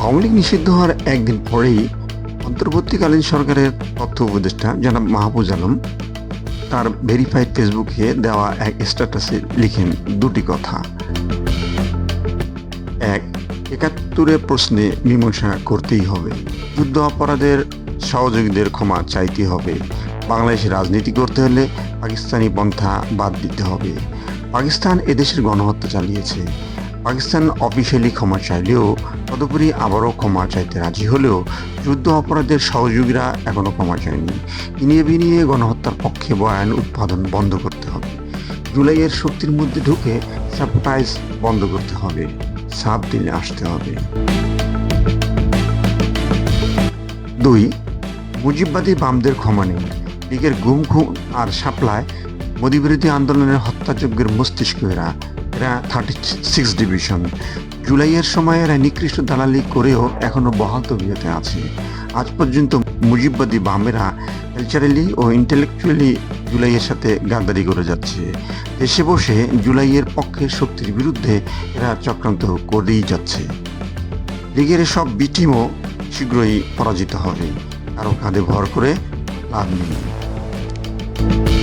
আওয়ামী লীগ নিষিদ্ধ হওয়ার একদিন পরেই অন্তর্বর্তীকালীন সরকারের তথ্য উপদেষ্টা জনাব মাহফুজ আলম তার ভেরিফাইড ফেসবুকে দেওয়া এক স্ট্যাটাসে লিখেন দুটি কথা। এক, একাত্তরের প্রশ্নে মীমাংসা করতেই হবে। যুদ্ধ অপরাধের সহযোগীদের ক্ষমা চাইতে হবে। বাংলাদেশে রাজনীতি করতে হলে পাকিস্তানি পন্থা বাদ দিতে হবে। পাকিস্তান এদেশের গণহত্যা চালিয়েছে। পাকিস্তান অফিসিয়ালি ক্ষমা চাইলেও তদুপরি আবারও ক্ষমা চাইতে রাজি হলেও যুদ্ধ অপরাধের সহযোগীরা এখনও ক্ষমা চায়নি। ইনিয়ে বিনিয়ে গণহত্যার পক্ষে বয়ান উৎপাদন বন্ধ করতে হবে। জুলাইয়ের শক্তির মধ্যে ঢুকে সাবটাইজ বন্ধ করতে হবে। সাব দিনে আসতে হবে। দুই, মুজিববাদী বামদের ক্ষমা নেই লীগের গুম খুন আর সাপ্লায় মোদীবিরোধী আন্দোলনের হত্যাযজ্ঞের মস্তিষ্ক এরা। এরা থার্টি সিক্স ডিভিশন জুলাইয়ের সময় এরা নিকৃষ্ট দালালি করেও এখনও বহাল তবিয়তে আছে। আজ পর্যন্ত মুজিববাদী বামেরা কালচারালি ও ইন্টেলেকচুয়ালি জুলাইয়ের সাথে গাদ্দারি করে যাচ্ছে। দেশে বসে জুলাইয়ের পক্ষের শক্তির বিরুদ্ধে এরা চক্রান্ত করেই যাচ্ছে। লীগের সব বিটিমও শীঘ্রই পরাজিত হবে। কারও কাঁধে ভর করে লাভ নেই।